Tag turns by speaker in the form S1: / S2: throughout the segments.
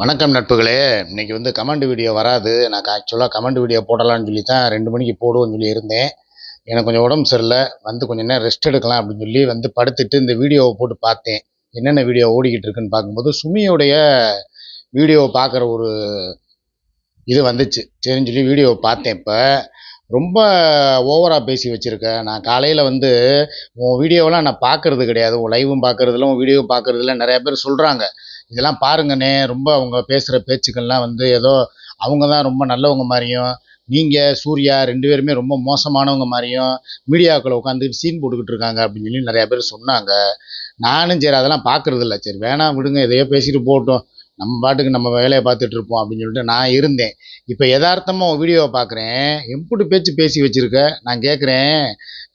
S1: வணக்கம் நட்புகளே இன்றைக்கி வந்து கமெண்ட் வீடியோ வராது நான் ஆக்சுவலாக கமெண்ட் வீடியோ போடலான்னு சொல்லி தான் ரெண்டு மணிக்கு போடுவோம்னு சொல்லி இருந்தேன் எனக்கு கொஞ்சம் உடம்பு சரியில்லை வந்து கொஞ்சம் நேரம் ரெஸ்ட் எடுக்கலாம் அப்படின்னு சொல்லி வந்து படுத்துட்டு இந்த வீடியோவை போட்டு பார்த்தேன் என்னென்ன வீடியோ ஓடிக்கிட்டு இருக்குன்னு பார்க்கும்போது சுமியோடைய வீடியோவை பார்க்குற ஒரு இது வந்துச்சு சரின்னு சொல்லி வீடியோவை பார்த்தேன் இப்போ ரொம்ப ஓவராக பேசி வச்சுருக்கேன் நான் காலையில் வந்து உன் வீடியோவெலாம் நான் பார்க்குறது கிடையாது உன் லைவும் பார்க்குறதுல உன் வீடியோ பார்க்குறதுல நிறையா பேர் சொல்கிறாங்க இதெல்லாம் பாருங்கண்ணே ரொம்ப அவங்க பேசுகிற பேச்சுக்கள்லாம் வந்து ஏதோ அவங்க தான் ரொம்ப நல்லவங்க மாதிரியும் நீங்கள் சூர்யா ரெண்டு பேருமே ரொம்ப மோசமானவங்க மாதிரியும் மீடியாக்களை உட்காந்து சீன் போட்டுக்கிட்டு இருக்காங்க அப்படின்னு சொல்லி நிறையா பேர் சொன்னாங்க நானும் சரி அதெல்லாம் பார்க்குறது இல்லை சரி வேணாம் விடுங்க எதையோ பேசிகிட்டு போட்டோம் நம்ம பாட்டுக்கு நம்ம வேலையை பார்த்துட்டு இருப்போம் அப்படின்னு சொல்லிட்டு நான் இருந்தேன் இப்போ யதார்த்தமாக உன் வீடியோவை பார்க்குறேன் எம்பிட்டு பேச்சு பேசி வச்சுருக்க நான் கேட்குறேன்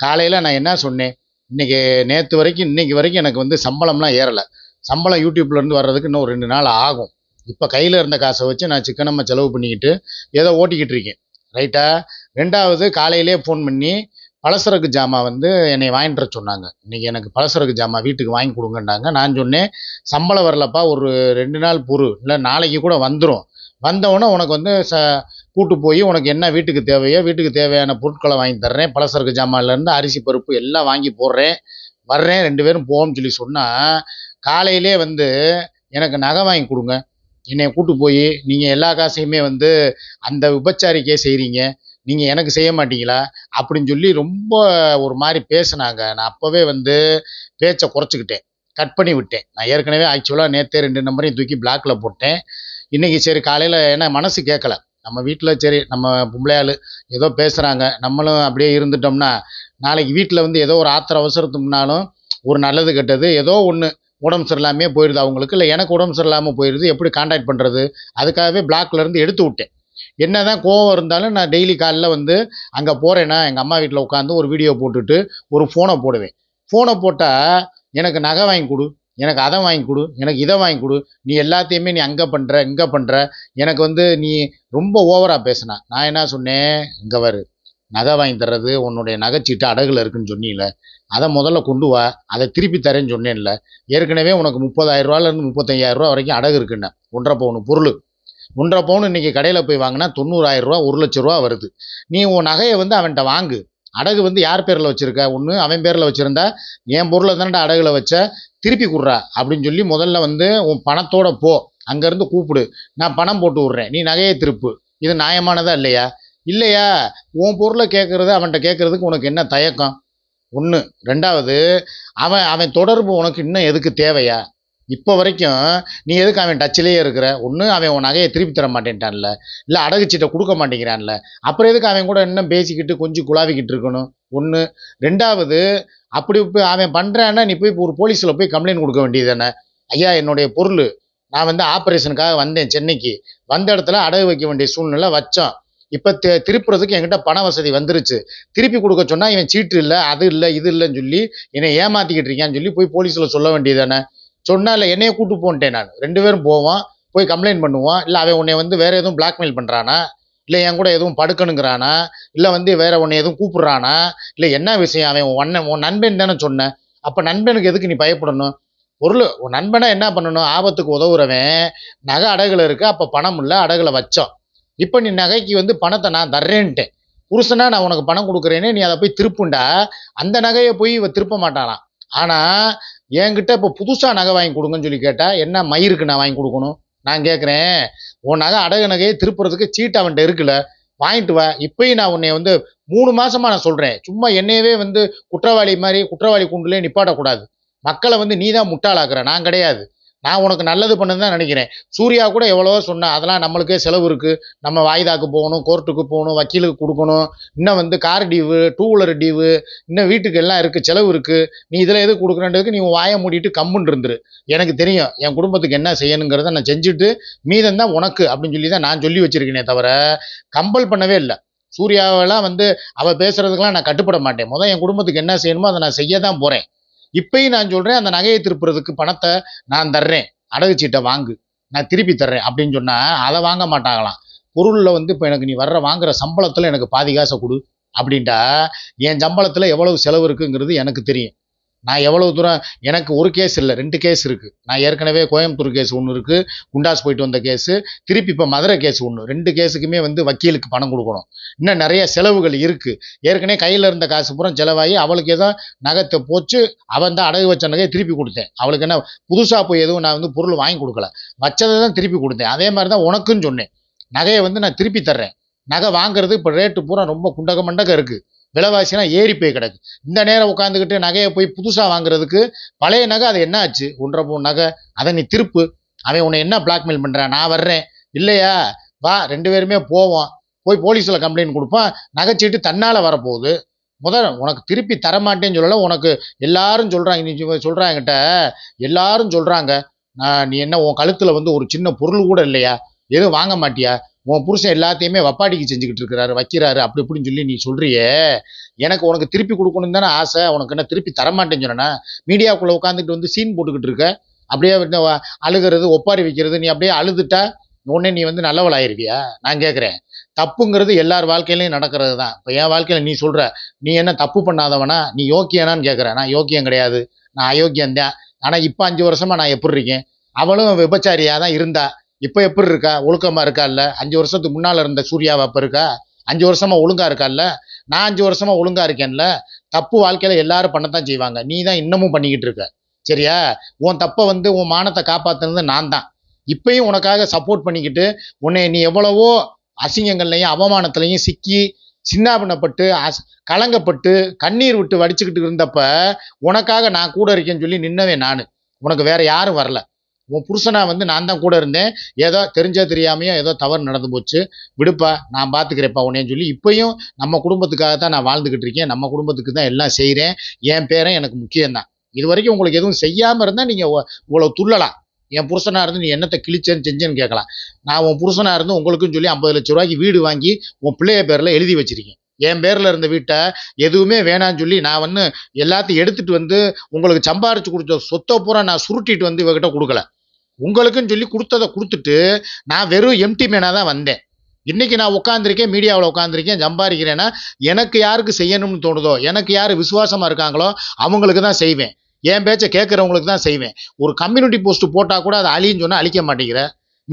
S1: காலையில் நான் என்ன சொன்னேன் இன்றைக்கி நேற்று வரைக்கும் இன்றைக்கி வரைக்கும் எனக்கு வந்து சம்பளம்லாம் ஏறலை சம்பளம் யூடியூப்லேருந்து வர்றதுக்கு இன்னும் ரெண்டு நாள் ஆகும் இப்போ கையில் இருந்த காசை வச்சு நான் சிக்கனமாக செலவு பண்ணிக்கிட்டு ஏதோ ஓட்டிக்கிட்டு இருக்கேன் ரைட்டா ரெண்டாவது காலையிலே ஃபோன் பண்ணி பலசரக்கு ஜாமா வந்து என்னை வாங்கிட்டு சொன்னாங்க இன்றைக்கி எனக்கு பலசரக்கு ஜாமா வீட்டுக்கு வாங்கி கொடுங்கன்னாங்க நான் சொன்னேன் சம்பளம் வரலப்பா ஒரு ரெண்டு நாள் பொறு இல்லை நாளைக்கு கூட வந்துடும் வந்தவொடனே உனக்கு வந்து ச கூட்டு போய் உனக்கு என்ன வீட்டுக்கு தேவையோ வீட்டுக்கு தேவையான பொருட்களை வாங்கி தர்றேன் பலசரக்கு ஜாமான்லேருந்து அரிசி பருப்பு எல்லாம் வாங்கி போடுறேன் வர்றேன் ரெண்டு பேரும் போவோம்னு சொல்லி சொன்னால் காலையிலே வந்து எனக்கு நகை வாங்கி கொடுங்க என்னை கூப்பிட்டு போய் நீங்கள் எல்லா காசையுமே வந்து அந்த விபச்சாரிக்கே செய்கிறீங்க நீங்கள் எனக்கு செய்ய மாட்டீங்களா அப்படின்னு சொல்லி ரொம்ப ஒரு மாதிரி பேசினாங்க நான் அப்போவே வந்து பேச்சை குறைச்சிக்கிட்டேன் கட் பண்ணி விட்டேன் நான் ஏற்கனவே ஆக்சுவலாக நேற்றே ரெண்டு நம்பரையும் தூக்கி பிளாக்கில் போட்டேன் இன்றைக்கி சரி காலையில் ஏன்னா மனசு கேட்கல நம்ம வீட்டில் சரி நம்ம பொம்பளையாள் ஏதோ பேசுகிறாங்க நம்மளும் அப்படியே இருந்துட்டோம்னா நாளைக்கு வீட்டில் வந்து ஏதோ ஒரு ஆத்திர அவசரத்துக்குனாலும் ஒரு நல்லது கெட்டது ஏதோ ஒன்று உடம்பு சரியில்லாமே போயிடுது அவங்களுக்கு இல்லை எனக்கு உடம்பு சரியில்லாமல் போயிடுது எப்படி காண்டாக்ட் பண்ணுறது அதுக்காகவே பிளாக்லேருந்து எடுத்து விட்டேன் என்ன தான் கோவம் இருந்தாலும் நான் டெய்லி காலைல வந்து அங்கே போகிறேன்னா எங்கள் அம்மா வீட்டில் உட்காந்து ஒரு வீடியோ போட்டுட்டு ஒரு ஃபோனை போடுவேன் ஃபோனை போட்டால் எனக்கு நகை வாங்கி கொடு எனக்கு அதை வாங்கி கொடு எனக்கு இதை வாங்கி கொடு நீ எல்லாத்தையுமே நீ அங்கே பண்ணுற இங்கே பண்ணுற எனக்கு வந்து நீ ரொம்ப ஓவராக பேசினா நான் என்ன சொன்னேன் இங்கே வரு நகை வாங்கி தர்றது உன்னுடைய நகைச்சீட்டு அடகுல இருக்குன்னு சொன்னீங்களே அதை முதல்ல கொண்டு வா அதை திருப்பி தரேன்னு சொன்னேன்ல ஏற்கனவே உனக்கு முப்பதாயிரரூவாலேருந்து ரூபா வரைக்கும் அடகு இருக்குன்னு ஒன்றரை பவுனு பொருள் ஒன்றரை பவுன் இன்றைக்கி கடையில் போய் வாங்கினா தொண்ணூறாயிரரூவா ஒரு லட்ச ரூபா வருது நீ உன் நகையை வந்து அவன்கிட்ட வாங்கு அடகு வந்து யார் பேரில் வச்சுருக்க ஒன்று அவன் பேரில் வச்சுருந்தா என் பொருளை தானடா அடகுல வச்ச திருப்பி கொடுறா அப்படின்னு சொல்லி முதல்ல வந்து உன் பணத்தோட போ அங்கேருந்து கூப்பிடு நான் பணம் போட்டு விட்றேன் நீ நகையை திருப்பு இது நியாயமானதா இல்லையா இல்லையா உன் பொருளை கேட்குறது அவன்கிட்ட கேட்குறதுக்கு உனக்கு என்ன தயக்கம் ஒன்று ரெண்டாவது அவன் அவன் தொடர்பு உனக்கு இன்னும் எதுக்கு தேவையா இப்போ வரைக்கும் நீ எதுக்கு அவன் டச்சிலேயே இருக்கிற ஒன்று அவன் உன் நகையை திருப்பி தர மாட்டேன்ட்டான்ல இல்லை அடகுச்சிட்ட கொடுக்க மாட்டேங்கிறான்ல அப்புறம் எதுக்கு அவன் கூட இன்னும் பேசிக்கிட்டு கொஞ்சம் குழாவிக்கிட்டு இருக்கணும் ஒன்று ரெண்டாவது அப்படி இப்போ அவன் பண்ணுறான்னா நீ போய் ஒரு போலீஸில் போய் கம்ப்ளைண்ட் கொடுக்க வேண்டியது தானே ஐயா என்னுடைய பொருள் நான் வந்து ஆப்ரேஷனுக்காக வந்தேன் சென்னைக்கு வந்த இடத்துல அடகு வைக்க வேண்டிய சூழ்நிலை வச்சோம் இப்போ திருப்புறதுக்கு என்கிட்ட பண வசதி வந்துருச்சு திருப்பி கொடுக்க சொன்னால் இவன் சீட்டு இல்லை அது இல்லை இது இல்லைன்னு சொல்லி என்னை ஏமாத்திக்கிட்டு இருக்கியான்னு சொல்லி போய் போலீஸில் சொல்ல வேண்டியதானே சொன்னால் இல்லை என்னைய கூட்டு போன்ட்டேன் நான் ரெண்டு பேரும் போவோம் போய் கம்ப்ளைண்ட் பண்ணுவோம் இல்லை அவன் உன்னை வந்து வேறு எதுவும் பிளாக்மெயில் பண்ணுறானா இல்லை என் கூட எதுவும் படுக்கணுங்கிறானா இல்லை வந்து வேற உன்னை எதுவும் கூப்பிட்றானா இல்லை என்ன விஷயம் அவன் ஒன்ன உன் நண்பன் தானே சொன்னேன் அப்போ நண்பனுக்கு எதுக்கு நீ பயப்படணும் பொருள் உன் நண்பனை என்ன பண்ணணும் ஆபத்துக்கு உதவுறவன் நகை அடகுல இருக்கு அப்போ பணம் இல்லை அடகுல வச்சோம் இப்போ நீ நகைக்கு வந்து பணத்தை நான் தர்றேன்ட்டேன் புருஷனா நான் உனக்கு பணம் கொடுக்குறேன்னு நீ அதை போய் திருப்புண்டா அந்த நகையை போய் இவ திருப்ப மாட்டானா ஆனால் என்கிட்ட இப்போ புதுசாக நகை வாங்கி கொடுங்கன்னு சொல்லி கேட்டால் என்ன மயிருக்கு நான் வாங்கி கொடுக்கணும் நான் கேட்குறேன் உன் நகை அடகு நகையை திருப்புறதுக்கு சீட்டு அவன்கிட்ட இருக்குல்ல வாங்கிட்டு வா இப்பயும் நான் உன்னை வந்து மூணு மாசமா நான் சொல்றேன் சும்மா என்னையவே வந்து குற்றவாளி மாதிரி குற்றவாளி குண்டுலேயே நிப்பாட்டக்கூடாது மக்களை வந்து நீ தான் முட்டாளாக்குற நான் கிடையாது நான் உனக்கு நல்லது பண்ணது தான் நினைக்கிறேன் சூர்யா கூட எவ்வளவோ சொன்னேன் அதெல்லாம் நம்மளுக்கே செலவு இருக்குது நம்ம வாய்தாக்கு போகணும் கோர்ட்டுக்கு போகணும் வக்கீலுக்கு கொடுக்கணும் இன்னும் வந்து car due two wheeler due இன்னும் வீட்டுக்கு எல்லாம் இருக்குது செலவு இருக்குது நீ இதில் எது கொடுக்குறன்றதுக்கு நீ வாயை மூடிட்டு கம்முன்னு இருந்துரு எனக்கு தெரியும் என் குடும்பத்துக்கு என்ன செய்யணுங்கிறத நான் செஞ்சுட்டு மீதம் தான் உனக்கு அப்படின்னு சொல்லி தான் நான் சொல்லி வச்சுருக்கேனே தவிர கம்பல் பண்ணவே இல்லை சூர்யாவெல்லாம் வந்து அவள் பேசுகிறதுக்கெல்லாம் நான் கட்டுப்பட மாட்டேன் முதல் என் குடும்பத்துக்கு என்ன செய்யணுமோ அதை நான் செய்ய தான் போகிறேன் இப்பயும் நான் சொல்கிறேன் அந்த நகையை திருப்புறதுக்கு பணத்தை நான் தர்றேன் அடகு சீட்டை வாங்கு நான் திருப்பி தர்றேன் அப்படின்னு சொன்னால் அதை வாங்க மாட்டாங்களாம் பொருளில் வந்து இப்போ எனக்கு நீ வர்ற வாங்குற சம்பளத்தில் எனக்கு பாதி காசை கொடு அப்படின்ட்டா என் சம்பளத்தில் எவ்வளவு செலவு இருக்குங்கிறது எனக்கு தெரியும் நான் எவ்வளோ தூரம் எனக்கு ஒரு கேஸ் இல்லை ரெண்டு கேஸ் இருக்குது நான் ஏற்கனவே கோயம்புத்தூர் கேஸ் ஒன்று இருக்குது குண்டாஸ் போயிட்டு வந்த கேஸு திருப்பி இப்போ மதுரை கேஸ் ஒன்று ரெண்டு கேஸுக்குமே வந்து வக்கீலுக்கு பணம் கொடுக்கணும் இன்னும் நிறைய செலவுகள் இருக்குது ஏற்கனவே கையில் இருந்த காசு பூரா செலவாகி அவளுக்கு தான் நகத்தை போச்சு அவன் தான் அடகு வச்ச நகையை திருப்பி கொடுத்தேன் அவளுக்கு என்ன புதுசாக போய் எதுவும் நான் வந்து பொருள் வாங்கி கொடுக்கல வச்சதை தான் திருப்பி கொடுத்தேன் அதே மாதிரி தான் உனக்குன்னு சொன்னேன் நகையை வந்து நான் திருப்பி தர்றேன் நகை வாங்குறது இப்போ ரேட்டு பூரா ரொம்ப குண்டக மண்டகம் இருக்குது விலைவாசினா ஏறி போய் கிடக்கு இந்த நேரம் உட்காந்துக்கிட்டு நகையை போய் புதுசாக வாங்குறதுக்கு பழைய நகை அது என்ன ஆச்சு ஒன்றரை மூணு நகை அதை நீ திருப்பு அவன் உன்னை என்ன பிளாக்மெயில் பண்ணுறான் நான் வர்றேன் இல்லையா வா ரெண்டு பேருமே போவோம் போய் போலீஸில் கம்ப்ளைண்ட் கொடுப்பான் நகைச்சீட்டு தன்னால் வரப்போகுது முதல் உனக்கு திருப்பி தரமாட்டேன்னு சொல்லலை உனக்கு எல்லாரும் சொல்கிறாங்க நீ சொல்கிறாங்க எல்லாரும் சொல்கிறாங்க நீ என்ன உன் கழுத்தில் வந்து ஒரு சின்ன பொருள் கூட இல்லையா எதுவும் வாங்க மாட்டியா உன் புருஷன் எல்லாத்தையுமே வப்பாட்டிக்கு செஞ்சுக்கிட்டு இருக்கிறாரு வைக்கிறாரு அப்படி இப்படின்னு சொல்லி நீ சொல்றியே எனக்கு உனக்கு திருப்பி கொடுக்கணும் தானே ஆசை உனக்கு என்ன திருப்பி தரமாட்டேன்னு சொன்னேன்னா மீடியாவுக்குள்ள உட்காந்துட்டு வந்து சீன் போட்டுக்கிட்டு இருக்க அப்படியே அழுகிறது ஒப்பாரி வைக்கிறது நீ அப்படியே அழுதுட்டா உடனே நீ வந்து நல்லவளாயிருக்கியா நான் கேட்குறேன் தப்புங்கிறது எல்லார் வாழ்க்கையிலையும் நடக்கிறது தான் இப்போ என் வாழ்க்கையில் நீ சொல்கிற நீ என்ன தப்பு பண்ணாதவனா நீ யோக்கியனான்னு கேட்குறேன் நான் யோக்கியம் கிடையாது நான் அயோக்கியம் தான் ஆனால் இப்போ அஞ்சு வருஷமாக நான் எப்படி இருக்கேன் அவளும் விபச்சாரியாக தான் இருந்தா இப்போ எப்படி இருக்கா ஒழுக்கமாக இருக்கா இல்லை அஞ்சு வருஷத்துக்கு முன்னால் இருந்த சூர்யாவை அப்போ இருக்கா அஞ்சு வருஷமாக ஒழுங்காக இருக்கா இல்லை நான் அஞ்சு வருஷமாக ஒழுங்காக இருக்கேன்ல தப்பு வாழ்க்கையில் எல்லாரும் பண்ணத்தான் செய்வாங்க நீ தான் இன்னமும் பண்ணிக்கிட்டு இருக்க சரியா உன் தப்பை வந்து உன் மானத்தை காப்பாற்றுனது நான் தான் இப்பயும் உனக்காக சப்போர்ட் பண்ணிக்கிட்டு உன்னை நீ எவ்வளவோ அசிங்கங்கள்லையும் அவமானத்துலையும் சிக்கி சின்னாபினப்பட்டு அஸ் கலங்கப்பட்டு கண்ணீர் விட்டு வடிச்சுக்கிட்டு இருந்தப்ப உனக்காக நான் கூட இருக்கேன்னு சொல்லி நின்னவே நான் உனக்கு வேற யாரும் வரல உன் புருஷனா வந்து நான் தான் கூட இருந்தேன் ஏதோ தெரிஞ்சா தெரியாமையோ ஏதோ தவறு நடந்து போச்சு விடுப்பா நான் பார்த்துக்கிறேப்பா உன்னேன்னு சொல்லி இப்போயும் நம்ம குடும்பத்துக்காக தான் நான் வாழ்ந்துக்கிட்டு இருக்கேன் நம்ம குடும்பத்துக்கு தான் எல்லாம் செய்கிறேன் என் பேரன் எனக்கு முக்கியம்தான் இது வரைக்கும் உங்களுக்கு எதுவும் செய்யாமல் இருந்தால் நீங்கள் இவ்வளோ துள்ளலாம் என் புருஷனாக இருந்து நீ என்னத்தை கிழிச்சேன்னு செஞ்சேன்னு கேட்கலாம் நான் உன் புருஷனாக இருந்து உங்களுக்குன்னு சொல்லி ஐம்பது லட்ச ரூபாய்க்கு வீடு வாங்கி உன் பிள்ளைய பேரில் எழுதி வச்சிருக்கேன் என் பேரில் இருந்த வீட்டை எதுவுமே வேணான்னு சொல்லி நான் வந்து எல்லாத்தையும் எடுத்துகிட்டு வந்து உங்களுக்கு சம்பாரிச்சு கொடுத்த சொத்தை பூரா நான் சுருட்டிட்டு வந்து இவகிட்ட கொடுக்கல உங்களுக்குன்னு சொல்லி கொடுத்ததை கொடுத்துட்டு நான் வெறும் எம்டி மேனாக தான் வந்தேன் இன்றைக்கி நான் உட்காந்துருக்கேன் மீடியாவில் உட்காந்துருக்கேன் சம்பாதிக்கிறேன்னா எனக்கு யாருக்கு செய்யணும்னு தோணுதோ எனக்கு யார் விசுவாசமாக இருக்காங்களோ அவங்களுக்கு தான் செய்வேன் என் பேச்சை கேட்குறவங்களுக்கு தான் செய்வேன் ஒரு கம்யூனிட்டி போஸ்ட்டு போட்டால் கூட அதை அழின்னு சொன்னால் அழிக்க மாட்டேங்கிற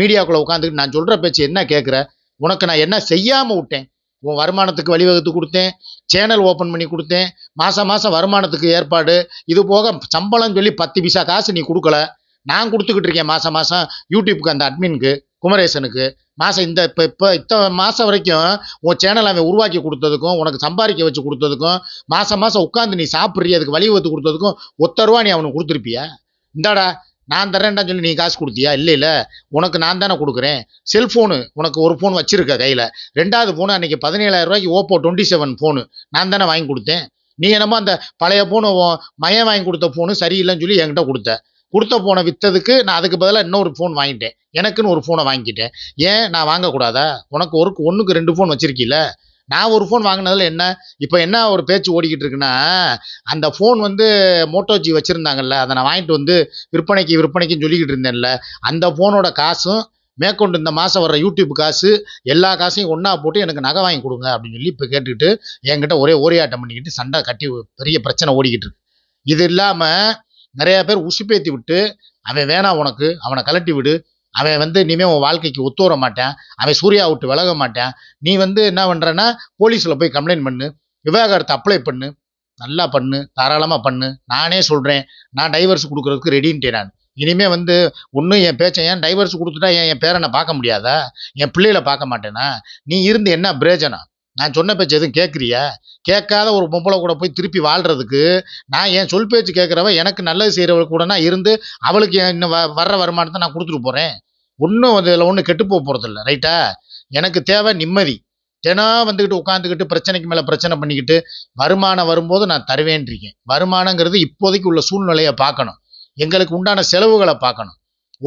S1: மீடியாவுக்குள்ளே உட்காந்துட்டு நான் சொல்கிற பேச்சு என்ன கேட்குற உனக்கு நான் என்ன செய்யாமல் விட்டேன் உன் வருமானத்துக்கு வழிவகுத்து கொடுத்தேன் சேனல் ஓப்பன் பண்ணி கொடுத்தேன் மாதம் மாதம் வருமானத்துக்கு ஏற்பாடு இது போக சம்பளம் சொல்லி பத்து பிசா காசு நீ கொடுக்கல நான் கொடுத்துக்கிட்டு இருக்கேன் மாதம் மாதம் யூடியூப்க்கு அந்த அட்மின்க்கு குமரேசனுக்கு மாதம் இந்த இப்போ இப்போ இத்தனை மாதம் வரைக்கும் உன் சேனல் அவன் உருவாக்கி கொடுத்ததுக்கும் உனக்கு சம்பாதிக்க வச்சு கொடுத்ததுக்கும் மாதம் மாதம் உட்காந்து நீ சாப்பிட்றிய அதுக்கு வழிவகுத்து கொடுத்ததுக்கும் ஒத்த ரூபா நீ அவனுக்கு கொடுத்துருப்பியா இந்தாடா நான் தரேன்டா சொல்லி நீ காசு கொடுத்தியா இல்லை இல்லை உனக்கு நான் தானே கொடுக்குறேன் செல்ஃபோனு உனக்கு ஒரு ஃபோன் வச்சுருக்க கையில் ரெண்டாவது ஃபோனு அன்றைக்கி பதினேழாயிரம் ரூபாய்க்கு ஓப்போ டுவெண்ட்டி செவன் ஃபோனு நான் தானே வாங்கி கொடுத்தேன் நீ என்னமோ அந்த பழைய ஃபோனு மயம் வாங்கி கொடுத்த ஃபோனு சரியில்லைன்னு சொல்லி என்கிட்ட கொடுத்த கொடுத்த ஃபோனை விற்றதுக்கு நான் அதுக்கு பதிலாக இன்னொரு ஃபோன் வாங்கிட்டேன் எனக்குன்னு ஒரு ஃபோனை வாங்கிட்டேன் ஏன் நான் வாங்கக்கூடாதா உனக்கு ஒரு ஒன்றுக்கு ரெண்டு ஃபோன் வச்சுருக்கீல நான் ஒரு ஃபோன் வாங்கினதில் என்ன இப்போ என்ன ஒரு பேச்சு ஓடிக்கிட்டு இருக்குன்னா அந்த ஃபோன் வந்து மோட்டோஜி வச்சுருந்தாங்கல்ல அதை நான் வாங்கிட்டு வந்து விற்பனைக்கு விற்பனைக்குன்னு சொல்லிக்கிட்டு இருந்தேன்ல அந்த ஃபோனோட காசும் மேற்கொண்டு இந்த மாதம் வர்ற யூடியூப் காசு எல்லா காசையும் ஒன்றா போட்டு எனக்கு நகை வாங்கி கொடுங்க அப்படின்னு சொல்லி இப்போ கேட்டுக்கிட்டு என்கிட்ட ஒரே ஓரியாட்டம் பண்ணிக்கிட்டு சண்டை கட்டி பெரிய பிரச்சனை ஓடிக்கிட்டு இருக்கு இது இல்லாமல் நிறையா பேர் உசுப்பேத்தி விட்டு அவன் வேணாம் உனக்கு அவனை கலட்டி விடு அவன் வந்து இனிமேல் உன் வாழ்க்கைக்கு ஒத்து வர மாட்டேன் அவன் சூர்யா விட்டு விலக மாட்டேன் நீ வந்து என்ன பண்ணுறன்னா போலீஸில் போய் கம்ப்ளைண்ட் பண்ணு விவாகரத்தை அப்ளை பண்ணு நல்லா பண்ணு தாராளமாக பண்ணு நானே சொல்கிறேன் நான் டைவர்ஸ் கொடுக்குறதுக்கு ரெடின்ட்டேன் நான் இனிமேல் வந்து ஒன்றும் என் பேச்சை ஏன் டைவர்ஸ் கொடுத்துட்டா ஏன் என் பேரனை பார்க்க முடியாதா என் பிள்ளைகளை பார்க்க மாட்டேனா நீ இருந்து என்ன பிரயோஜனம் நான் சொன்ன பேச்சு எதுவும் கேட்குறியா கேட்காத ஒரு பொம்பளை கூட போய் திருப்பி வாழ்கிறதுக்கு நான் என் சொல் பேச்சு கேட்குறவ எனக்கு நல்லது செய்கிறவளுக்கு கூட நான் இருந்து அவளுக்கு இன்னும் வ வர்ற வருமானத்தை நான் கொடுத்துட்டு போகிறேன் ஒன்றும் அதில் ஒன்றும் கெட்டு போக போகிறதில்ல ரைட்டா எனக்கு தேவை நிம்மதி தினம் வந்துக்கிட்டு உட்காந்துக்கிட்டு பிரச்சனைக்கு மேலே பிரச்சனை பண்ணிக்கிட்டு வருமானம் வரும்போது நான் தருவேன்றிருக்கேன் வருமானங்கிறது இப்போதைக்கு உள்ள சூழ்நிலையை பார்க்கணும் எங்களுக்கு உண்டான செலவுகளை பார்க்கணும்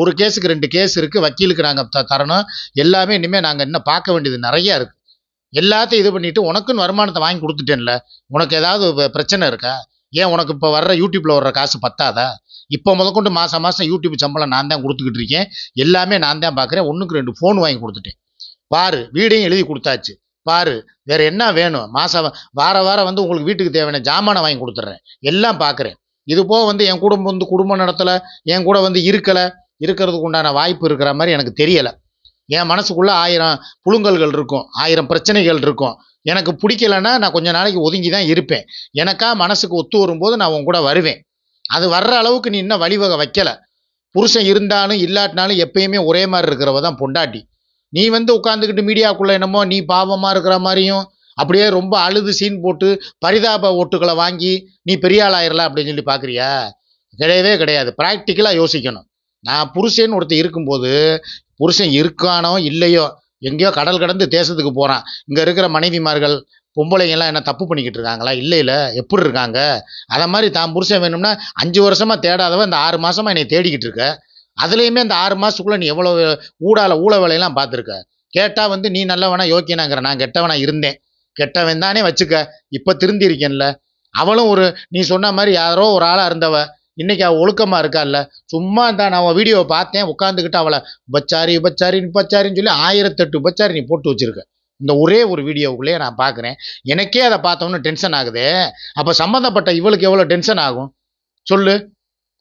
S1: ஒரு கேஸுக்கு ரெண்டு கேஸ் இருக்குது வக்கீலுக்கு நாங்கள் த தரணும் எல்லாமே இனிமேல் நாங்கள் இன்னும் பார்க்க வேண்டியது நிறையா இருக்குது எல்லாத்தையும் இது பண்ணிவிட்டு உனக்குன்னு வருமானத்தை வாங்கி கொடுத்துட்டேன்ல உனக்கு ஏதாவது பிரச்சனை இருக்கா ஏன் உனக்கு இப்போ வர்ற யூடியூப்பில் வர்ற காசு பத்தாதா இப்போ முதற்கொண்டு மாதம் மாதம் யூடியூப் சம்பளம் நான் தான் கொடுத்துக்கிட்டு இருக்கேன் எல்லாமே நான் தான் பார்க்குறேன் ஒன்றுக்கு ரெண்டு ஃபோன் வாங்கி கொடுத்துட்டேன் பாரு வீடையும் எழுதி கொடுத்தாச்சு பாரு வேறு என்ன வேணும் மாதம் வார வாரம் வந்து உங்களுக்கு வீட்டுக்கு தேவையான ஜாமானை வாங்கி கொடுத்துட்றேன் எல்லாம் பார்க்குறேன் இது போக வந்து என் குடும்பம் வந்து குடும்பம் நடத்தலை என் கூட வந்து இருக்கலை இருக்கிறதுக்கு உண்டான வாய்ப்பு இருக்கிற மாதிரி எனக்கு தெரியலை என் மனசுக்குள்ளே ஆயிரம் புழுங்கல்கள் இருக்கும் ஆயிரம் பிரச்சனைகள் இருக்கும் எனக்கு பிடிக்கலன்னா நான் கொஞ்ச நாளைக்கு ஒதுங்கி தான் இருப்பேன் எனக்கா மனசுக்கு ஒத்து வரும்போது நான் உன் கூட வருவேன் அது வர்ற அளவுக்கு நீ இன்னும் வழிவகை வைக்கலை புருஷன் இருந்தாலும் இல்லாட்டினாலும் எப்பயுமே ஒரே மாதிரி இருக்கிறவ தான் பொண்டாட்டி நீ வந்து உட்காந்துக்கிட்டு மீடியாவுக்குள்ளே என்னமோ நீ பாவமாக இருக்கிற மாதிரியும் அப்படியே ரொம்ப அழுது சீன் போட்டு பரிதாப ஓட்டுகளை வாங்கி நீ பெரிய ஆள் ஆயிரலாம் அப்படின்னு சொல்லி பார்க்குறியா கிடையவே கிடையாது ப்ராக்டிக்கலாக யோசிக்கணும் நான் புருஷன் ஒருத்தர் இருக்கும்போது புருஷன் இருக்கானோ இல்லையோ எங்கேயோ கடல் கடந்து தேசத்துக்கு போகிறான் இங்கே இருக்கிற மனைவிமார்கள் பொம்பளைங்கெல்லாம் என்ன தப்பு பண்ணிக்கிட்டு இருக்காங்களா இல்லை இல்லை எப்படி இருக்காங்க அதை மாதிரி தான் புருஷன் வேணும்னா அஞ்சு வருஷமாக தேடாதவ இந்த ஆறு மாதமாக என்னை தேடிக்கிட்டு இருக்க அதுலேயுமே அந்த ஆறு மாதத்துக்குள்ளே நீ எவ்வளோ ஊடால ஊழ வேலையெல்லாம் பார்த்துருக்க கேட்டால் வந்து நீ நல்லவனா யோக்கியனாங்கிற நான் கெட்டவனாக இருந்தேன் கெட்டவன் தானே வச்சுக்க இப்போ திருந்தி இருக்கேன்ல அவளும் ஒரு நீ சொன்ன மாதிரி யாரோ ஒரு ஆளாக இருந்தவ இன்றைக்கி அவள் ஒழுக்கமாக இருக்கா இல்லை சும்மா தான் நான் அவன் வீடியோவை பார்த்தேன் உட்காந்துக்கிட்டு அவளை உபச்சாரி உபச்சாரி உபச்சாரின்னு சொல்லி ஆயிரத்தெட்டு உபச்சாரி நீ போட்டு வச்சுருக்க இந்த ஒரே ஒரு வீடியோவுக்குள்ளேயே நான் பார்க்குறேன் எனக்கே அதை பார்த்தோன்னு டென்ஷன் ஆகுது அப்போ சம்மந்தப்பட்ட இவளுக்கு எவ்வளோ டென்ஷன் ஆகும் சொல்லு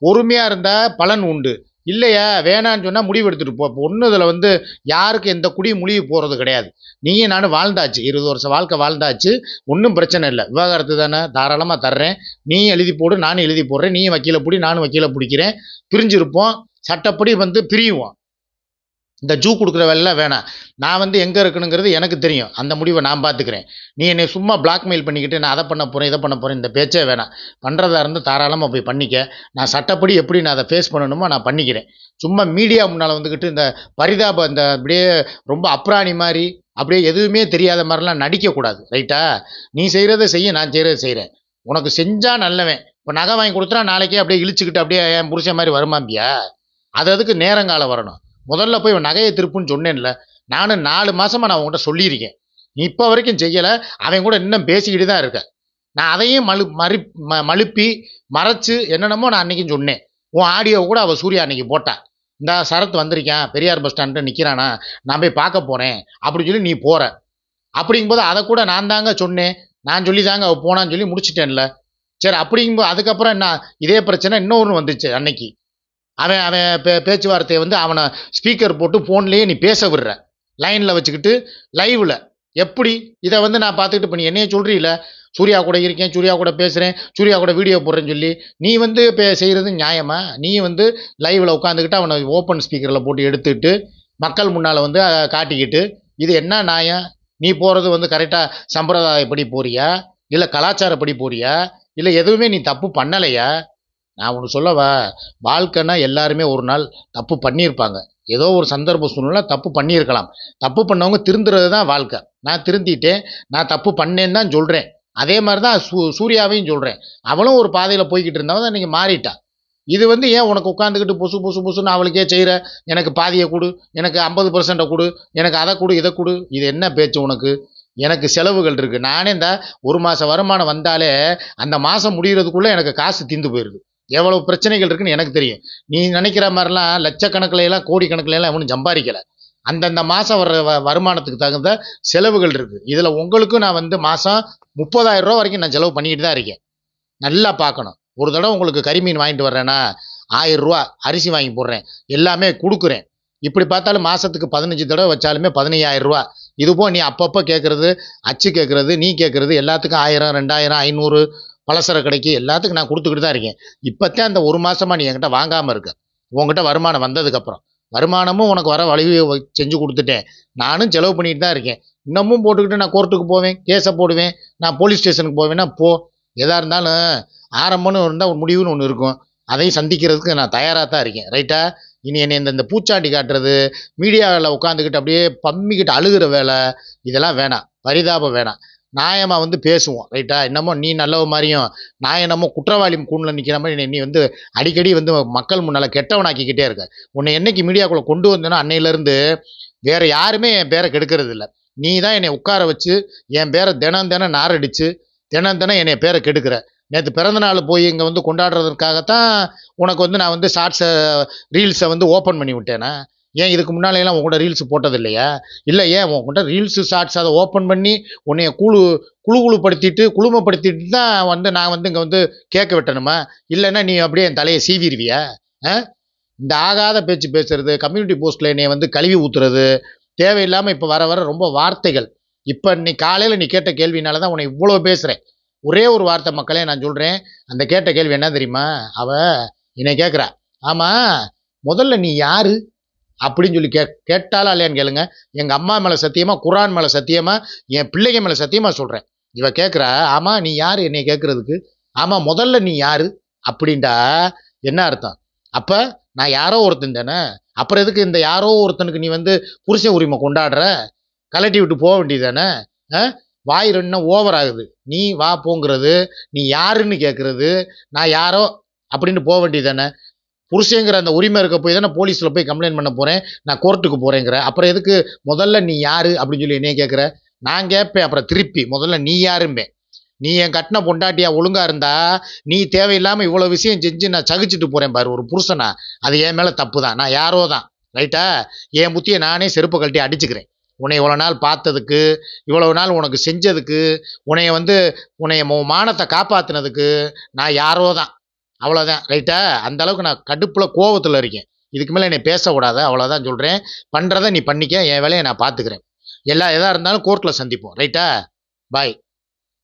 S1: பொறுமையாக இருந்தால் பலன் உண்டு இல்லையா வேணான்னு சொன்னால் முடிவு எடுத்துகிட்டு போ ஒன்றும் இதில் வந்து யாருக்கு எந்த குடி முடிவு போகிறது கிடையாது நீயும் நானும் வாழ்ந்தாச்சு இருபது வருஷம் வாழ்க்கை வாழ்ந்தாச்சு ஒன்றும் பிரச்சனை இல்லை விவகாரத்து தானே தாராளமாக தர்றேன் நீயும் எழுதி போடு நானும் எழுதி போடுறேன் நீயும் வக்கீலை பிடி நானும் வக்கீலை பிடிக்கிறேன் பிரிஞ்சிருப்போம் சட்டப்படி வந்து பிரியுவோம் இந்த ஜூ கொடுக்குற வேலைலாம் வேணாம் நான் வந்து எங்கே இருக்கணுங்கிறது எனக்கு தெரியும் அந்த முடிவை நான் பார்த்துக்கிறேன் நீ என்னை சும்மா பிளாக்மெயில் பண்ணிக்கிட்டு நான் அதை பண்ண போகிறேன் இதை பண்ண போகிறேன் இந்த பேச்சே வேணாம் பண்ணுறதா இருந்தால் தாராளமாக போய் பண்ணிக்க நான் சட்டப்படி எப்படி நான் அதை ஃபேஸ் பண்ணணுமோ நான் பண்ணிக்கிறேன் சும்மா மீடியா முன்னால் வந்துக்கிட்டு இந்த பரிதாபம் இந்த அப்படியே ரொம்ப அப்ராணி மாதிரி அப்படியே எதுவுமே தெரியாத மாதிரிலாம் நடிக்கக்கூடாது ரைட்டா நீ செய்கிறத செய்ய நான் செய்கிறத செய்கிறேன் உனக்கு செஞ்சால் நல்லவன் இப்போ நகை வாங்கி கொடுத்துனா நாளைக்கே அப்படியே இழிச்சுக்கிட்டு அப்படியே என் புருஷன் மாதிரி வருமாம்பியா அது அதுக்கு நேரங்காலம் வரணும் முதல்ல போய் நகையை திருப்புன்னு சொன்னேன்ல நானும் நாலு மாதமாக நான் உங்கள்கிட்ட சொல்லியிருக்கேன் இப்போ வரைக்கும் செய்யலை அவன் கூட இன்னும் பேசிக்கிட்டு தான் இருக்கேன் நான் அதையும் மழு மறு ம மழுப்பி மறைச்சு என்னென்னமோ நான் அன்றைக்கும் சொன்னேன் உன் ஆடியோ கூட அவள் சூர்யா அன்றைக்கி போட்டான் இந்த சரத் வந்திருக்கேன் பெரியார் பஸ் ஸ்டாண்ட்டு நிற்கிறானா நான் போய் பார்க்க போகிறேன் அப்படின்னு சொல்லி நீ போகிற அப்படிங்கும்போது அதை கூட நான் தாங்க சொன்னேன் நான் சொல்லி தாங்க அவள் போனான்னு சொல்லி முடிச்சிட்டேன்ல சரி அப்படிங்கும்போது அதுக்கப்புறம் என்ன இதே பிரச்சனை இன்னொன்று வந்துச்சு அன்னைக்கு அவன் அவன் பே பேச்சுவார்த்தையை வந்து அவனை ஸ்பீக்கர் போட்டு ஃபோன்லேயே நீ பேச விடுற லைனில் வச்சுக்கிட்டு லைவில் எப்படி இதை வந்து நான் பார்த்துக்கிட்டு இப்போ நீ என்னையே சொல்கிறீல சூர்யா கூட இருக்கேன் சூர்யா கூட பேசுகிறேன் சூர்யா கூட வீடியோ போடுறேன்னு சொல்லி நீ வந்து இப்போ செய்கிறது நியாயமாக நீ வந்து லைவில் உட்காந்துக்கிட்டு அவனை ஓப்பன் ஸ்பீக்கரில் போட்டு எடுத்துக்கிட்டு மக்கள் முன்னால் வந்து காட்டிக்கிட்டு இது என்ன நியாயம் நீ போகிறது வந்து கரெக்டாக சம்பிரதாயப்படி போறியா இல்லை கலாச்சாரப்படி போறியா இல்லை எதுவுமே நீ தப்பு பண்ணலையா நான் ஒன்று சொல்லவா வாழ்க்கைன்னா எல்லாருமே ஒரு நாள் தப்பு பண்ணியிருப்பாங்க ஏதோ ஒரு சந்தர்ப்ப சூழ்நிலை தப்பு பண்ணியிருக்கலாம் தப்பு பண்ணவங்க திருந்துறது தான் வாழ்க்கை நான் திருந்திட்டேன் நான் தப்பு பண்ணேன்னு தான் சொல்கிறேன் அதே மாதிரி தான் சூ சூர்யாவையும் சொல்கிறேன் அவளும் ஒரு பாதையில் போய்கிட்டு இருந்தவன் தான் இன்றைக்கி மாறிட்டா இது வந்து ஏன் உனக்கு உட்காந்துக்கிட்டு புசு புசு புசுன்னு அவளுக்கே செய்கிற எனக்கு பாதியை கொடு எனக்கு ஐம்பது பர்சண்ட்டை கொடு எனக்கு அதை கொடு இதை கொடு இது என்ன பேச்சு உனக்கு எனக்கு செலவுகள் இருக்குது நானே இந்த ஒரு மாதம் வருமானம் வந்தாலே அந்த மாதம் முடிகிறதுக்குள்ளே எனக்கு காசு தீந்து போயிடுது எவ்வளோ பிரச்சனைகள் இருக்குன்னு எனக்கு தெரியும் நீ நினைக்கிற மாதிரிலாம் லட்சக்கணக்கில் எல்லாம் கணக்கில் எல்லாம் எவனும் சம்பாதிக்கலை அந்தந்த மாதம் வர வருமானத்துக்கு தகுந்த செலவுகள் இருக்குது இதில் உங்களுக்கும் நான் வந்து மாதம் முப்பதாயிரம் ரூபா வரைக்கும் நான் செலவு பண்ணிக்கிட்டு தான் இருக்கேன் நல்லா பார்க்கணும் ஒரு தடவை உங்களுக்கு மீன் வாங்கிட்டு வர்றேன்னா ஆயிரரூவா அரிசி வாங்கி போடுறேன் எல்லாமே கொடுக்குறேன் இப்படி பார்த்தாலும் மாதத்துக்கு பதினஞ்சு தடவை வச்சாலுமே பதினையாயிரரூவா இதுபோல் நீ அப்பப்போ கேட்குறது அச்சு கேட்குறது நீ கேட்குறது எல்லாத்துக்கும் ஆயிரம் ரெண்டாயிரம் ஐநூறு பலசர கடைக்கு எல்லாத்துக்கும் நான் கொடுத்துக்கிட்டு தான் இருக்கேன் இப்போத்தான் அந்த ஒரு மாதமாக நீ என்கிட்ட வாங்காமல் இருக்க உங்ககிட்ட வருமானம் வந்ததுக்கப்புறம் வருமானமும் உனக்கு வர வழி செஞ்சு கொடுத்துட்டேன் நானும் செலவு பண்ணிட்டு தான் இருக்கேன் இன்னமும் போட்டுக்கிட்டு நான் கோர்ட்டுக்கு போவேன் கேஸை போடுவேன் நான் போலீஸ் ஸ்டேஷனுக்கு போவேன்னா போ எதாக இருந்தாலும் ஆரம்பம்னு இருந்தால் ஒரு முடிவுன்னு ஒன்று இருக்கும் அதையும் சந்திக்கிறதுக்கு நான் தயாராக தான் இருக்கேன் ரைட்டா இனி என்னை இந்த இந்த பூச்சாண்டி காட்டுறது மீடியாவில் உட்காந்துக்கிட்டு அப்படியே பம்மிக்கிட்டு அழுகிற வேலை இதெல்லாம் வேணாம் பரிதாபம் வேணாம் நியாயமாக வந்து பேசுவோம் ரைட்டா என்னமோ நீ நல்லவ மாதிரியும் நான் என்னமோ குற்றவாளி கூண்டில் நிற்கிற மாதிரி நீ வந்து அடிக்கடி வந்து மக்கள் முன்னால் கெட்டவனாக்கிக்கிட்டே இருக்க உன்னை என்னைக்கு மீடியாக்குள்ளே கொண்டு வந்தேன்னா அன்னையிலேருந்து வேறு யாருமே என் பேரை கெடுக்கிறது இல்லை நீ தான் என்னை உட்கார வச்சு என் பேரை தினம் தினம் நாரடிச்சு தினம் தினம் என்னை பேரை கெடுக்கிற நேற்று பிறந்தநாள் போய் இங்கே வந்து கொண்டாடுறதுக்காகத்தான் உனக்கு வந்து நான் வந்து ஷார்ட்ஸை ரீல்ஸை வந்து ஓப்பன் பண்ணி விட்டேனே ஏன் இதுக்கு முன்னாலையெல்லாம் கூட ரீல்ஸ் போட்டது இல்லையா இல்லை ஏன் உன்கிட்ட ரீல்ஸு ஷார்ட்ஸ் அதை ஓப்பன் பண்ணி உன்னைய குழு குழு குழுப்படுத்திட்டு குழுமப்படுத்திட்டு தான் வந்து நான் வந்து இங்கே வந்து கேட்க வெட்டணுமா இல்லைன்னா நீ அப்படியே என் தலையை சீவிடுவியா ஆ இந்த ஆகாத பேச்சு பேசுறது கம்யூனிட்டி போஸ்ட்டில் என்னைய வந்து கழுவி ஊற்றுறது தேவையில்லாமல் இப்போ வர வர ரொம்ப வார்த்தைகள் இப்போ நீ காலையில் நீ கேட்ட கேள்வினால தான் உன்னை இவ்வளோ பேசுகிறேன் ஒரே ஒரு வார்த்தை மக்களே நான் சொல்கிறேன் அந்த கேட்ட கேள்வி என்ன தெரியுமா அவ என்னை கேட்குறா ஆமாம் முதல்ல நீ யாரு அப்படின்னு சொல்லி கே கேட்டாலும் இல்லையான்னு கேளுங்க எங்கள் அம்மா மேலே சத்தியமாக குரான் மேலே சத்தியமாக என் பிள்ளைங்க மேலே சத்தியமாக சொல்கிறேன் இவ கேட்குறா ஆமாம் நீ யார் என்னை கேட்குறதுக்கு ஆமாம் முதல்ல நீ யார் அப்படின்டா என்ன அர்த்தம் அப்போ நான் யாரோ ஒருத்தன் தானே அப்புறம் எதுக்கு இந்த யாரோ ஒருத்தனுக்கு நீ வந்து புருஷ உரிமை கொண்டாடுற கலட்டி விட்டு போக வேண்டியது தானே வாய் ரெண்டு ஓவர் ஆகுது நீ வா போங்கிறது நீ யாருன்னு கேட்குறது நான் யாரோ அப்படின்னு போக வேண்டியது தானே புருஷங்கிற அந்த உரிமை இருக்க போய் தான் நான் போலீஸில் போய் கம்ப்ளைண்ட் பண்ண போகிறேன் நான் கோர்ட்டுக்கு போகிறேங்கிற அப்புறம் எதுக்கு முதல்ல நீ யார் அப்படின்னு சொல்லி என்ன கேட்குற நான் கேட்பேன் அப்புறம் திருப்பி முதல்ல நீ யாருமே நீ என் கட்டின பொண்டாட்டியாக ஒழுங்காக இருந்தா நீ தேவையில்லாமல் இவ்வளோ விஷயம் செஞ்சு நான் சகிச்சுட்டு போகிறேன் பாரு ஒரு புருஷனா அது என் மேலே தப்பு தான் நான் யாரோ தான் ரைட்டா என் புத்தியை நானே செருப்பு கழட்டி அடிச்சுக்கிறேன் உன்னை இவ்வளோ நாள் பார்த்ததுக்கு இவ்வளோ நாள் உனக்கு செஞ்சதுக்கு உன்னைய வந்து உன்னைய மானத்தை காப்பாற்றினதுக்கு நான் யாரோ தான் அவ்வளோதான் ரைட்டா அந்த அளவுக்கு நான் கடுப்பில் கோவத்தில் இருக்கேன் இதுக்கு மேலே என்னை பேசக்கூடாது அவ்வளோதான் சொல்கிறேன் பண்ணுறத நீ பண்ணிக்க என் வேலையை நான் பார்த்துக்கிறேன் எல்லா எதாக இருந்தாலும் கோர்ட்டில் சந்திப்போம் ரைட்டா பாய்